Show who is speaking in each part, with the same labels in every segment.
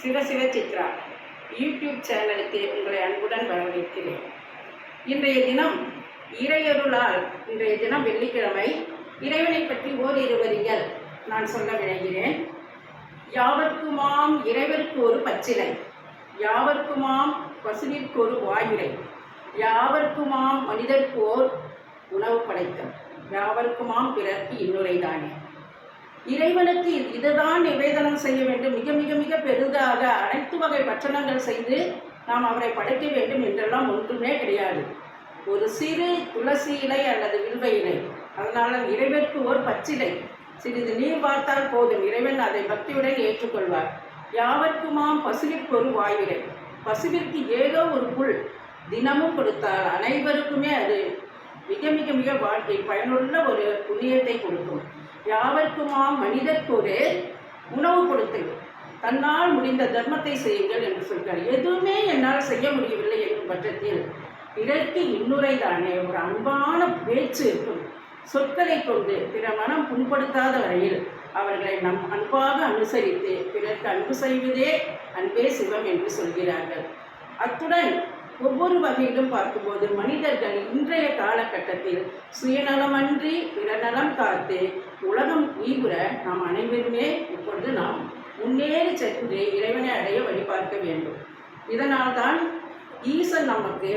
Speaker 1: சிவசிவ சித்ரா யூடியூப் சேனலுக்கு உங்களை அன்புடன் வரவேற்கிறேன். இன்றைய தினம் இறையருளால் இன்றைய தினம் வெள்ளிக்கிழமை இறைவனை பற்றி ஓரிரு வரிகள் நான் சொல்ல விளைகிறேன் யாவர்க்குமாம் இறைவருக்கு ஒரு பச்சிலை. யாவர்க்குமாம் பசுவிற்கு ஒரு வாயுரை. யாவர்க்குமாம் மனிதர்க்கு ஓர் உணவு படைத்தல். யாவர்க்குமாம் பிறர்க்கு இன்னுரைதானே இறைவனுக்கு இதுதான் நிவேதனம் செய்ய வேண்டும். மிக மிக மிக பெருத வகை பட்சணங்கள் செய்து நாம் அவரை படைக்க வேண்டும் என்றெல்லாம் ஒன்றுமே கிடையாது. ஒரு சிறு துளசி இலை அல்லது வில்வ இலை. அதனால் இறைவனுக்கு ஒரு பச்சிலை. சிறிது நீர் பார்த்தால் போதும். இறைவன் அதை பக்தியுடன் ஏற்றுக்கொள்வார். யாவர்க்குமாம் பசுவிற்கு ஒரு வாயிலை. பசுவிற்கு ஏதோ ஒரு புல் தினமும் கொடுத்தால் அனைவருக்குமே அது மிக மிக மிக வாழ்க்கை பயனுள்ள ஒரு புண்ணியத்தை கொடுக்கும். யாவர்க்குமாம் மனிதர்க்கு ஒரு உணவு கொடுத்தல் தன்னால் முடிந்த தர்மத்தை செய்யுங்கள் என்று சொல்கிறார். எதுவுமே என்னால் செய்ய முடியவில்லை என்னும் பட்சத்தில் பிறர்க்கு இன்னுரைதானே ஒரு அன்பான பேச்சு இருக்கும். சொற்களை கொண்டு பிற மனம் புண்படுத்தாத வரையில் அவர்களை நம் அன்பாக அனுசரித்து பிறர்க்கு அன்பு செய்வதே அன்பே சிவம் என்று சொல்கிறார்கள். அத்துடன் ஒவ்வொரு வகையிலும் பார்க்கும்போது மனிதர்கள் இன்றைய காலகட்டத்தில் சுயநலமன்றி பிறநலம் காத்து உலகம் ஈவுற நாம் அனைவருமே இப்பொழுது நாம் முன்னேறி சென்று இறைவனை அடைய வழிபார்க்க வேண்டும். இதனால்தான் ஈசன் நமக்கு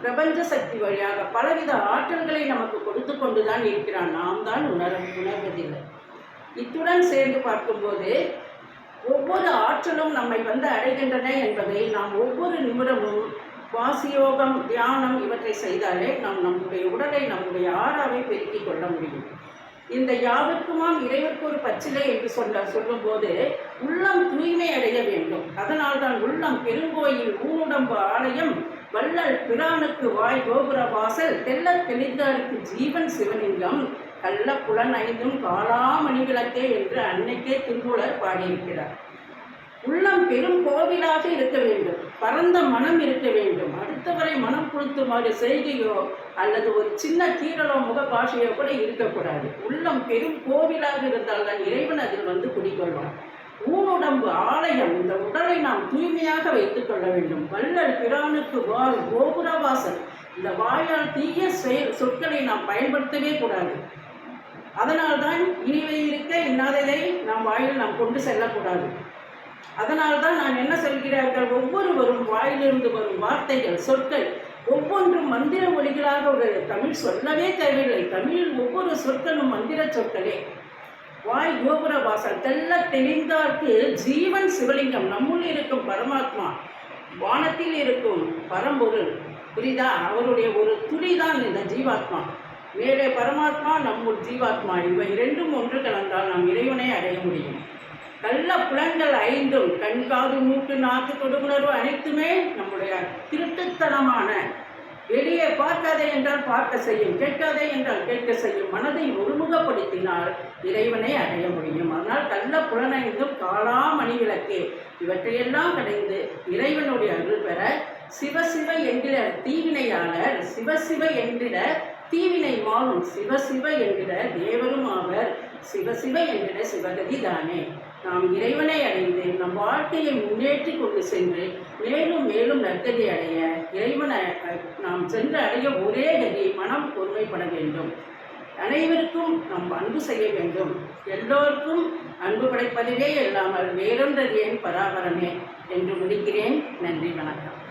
Speaker 1: பிரபஞ்ச சக்தி வழியாக பலவித ஆற்றல்களை நமக்கு கொடுத்து கொண்டுதான் இருக்கிறான். நாம் தான் உணர உணர்வதில்லை. இத்துடன் சேர்ந்து பார்க்கும்போது ஒவ்வொரு ஆற்றலும் நம்மை வந்து அடைகின்றன என்பதை நாம் ஒவ்வொரு நிமிடமும் வாசியோகம் தியானம் இவற்றை செய்தாலே நாம் நம்முடைய உடலை நம்முடைய ஆறாவை பெருக்கிக் கொள்ள முடியும். இந்த யாவர்க்குமாம் இறைவருக்கு ஒரு பச்சிலை என்று சொல்ல சொல்லும்போது உள்ளம் தூய்மை அடைய வேண்டும். அதனால் தான் உள்ளம் பெருங்கோயில் ஊனுடம்பு ஆலயம் வள்ளல் பிரானுக்கு வாய் கோபுர வாசல் தெல்ல தெளிந்தாருக்கு ஜீவன் சிவலிங்கம் கள்ள புலன் ஐந்தும் காலாமணி விளக்கே என்று அன்னைக்கே திருமூலர் பாடியிருக்கிறார். உள்ளம் பெரும் கோவிலாக இருக்க வேண்டும். பரந்த மனம் இருக்க வேண்டும். அடுத்தவரை மனம் கொடுத்துமாறு செய்கையோ அல்லது ஒரு சின்ன கீரலோ முக பாஷையோ கூட இருக்கக்கூடாது. உள்ளம் பெரும் கோவிலாக இருந்தால் தான் இறைவன் அதில் வந்து குடிக்கொள்வான் ஊனுடம்பு ஆலயம் இந்த உடலை நாம் தூய்மையாக வைத்துக் கொள்ள வேண்டும். வள்ளல் பிரானுக்கு வால் கோபுரவாசல். இந்த வாயால் தீய செயல் சொற்களை நாம் பயன்படுத்தவே கூடாது. அதனால்தான் இனிவை இருக்க இன்னாததை நாம் வாயில் நாம் கொண்டு செல்லக்கூடாது. அதனால்தான் நான் என்ன சொல்கிறார்கள்? ஒவ்வொருவரும் வாயிலிருந்து வரும் வார்த்தைகள் சொற்கள் ஒவ்வொன்றும் மந்திர ஒலிகளாக ஒரு தமிழ் சொல்லவே தேவையில்லை. தமிழில் ஒவ்வொரு சொற்களும் மந்திர சொற்களே. வாய் கோபுர வாசல் தெல்ல தெளிந்தார்க்கு ஜீவன் சிவலிங்கம் நம்முள் இருக்கும் பரமாத்மா வானத்தில் இருக்கும் பரம்பொருள். புரிதா அவருடைய ஒரு துளிதான் இந்த ஜீவாத்மா. மேலே பரமாத்மா நம்முள் ஜீவாத்மா. இவை இரண்டும் ஒன்று கலந்தால் நாம் இறைவனை அடைய முடியும். கள்ள புலன்கள் ஐந்தும் கண் காது மூக்கு நாக்கு தொடுகுணர்வு அனைத்துமே நம்முடைய திருட்டுத்தனமான வெளியே பார்க்காதே என்றால் பார்க்க செய்யும் கேட்காதே என்றால் கேட்க செய்யும் மனதை ஒருமுகப்படுத்தினால் இறைவனை அடைய முடியும். அதனால் கள்ள புலனைந்தும் காலாமணி விளக்கே இவற்றையெல்லாம் கடைந்து இறைவனுடைய அருள் பெற சிவசிவ என்கிற தீவினையாளர் சிவசிவ என்கிற தீவினை மாறும் சிவசிவ என்கிற தேவரும் ஆவர் சிவசிவ என்கிற சிவகதி தானே. நாம் இறைவனை அடைந்து நம் வாழ்க்கையை முன்னேற்றி கொண்டு சென்று மேலும் மேலும் நற்கதி அடைய இறைவனை நாம் சென்று அடைய ஒரே கதி மனம் பொறுமைப்பட வேண்டும். அனைவருக்கும் நாம் அன்பு செய்ய வேண்டும். எல்லோருக்கும் அன்பு படைப்பதிலே இல்லாமல் வேறொன்றறியேன் பராபரமே? என்று முடிக்கிறேன். நன்றி வணக்கம்.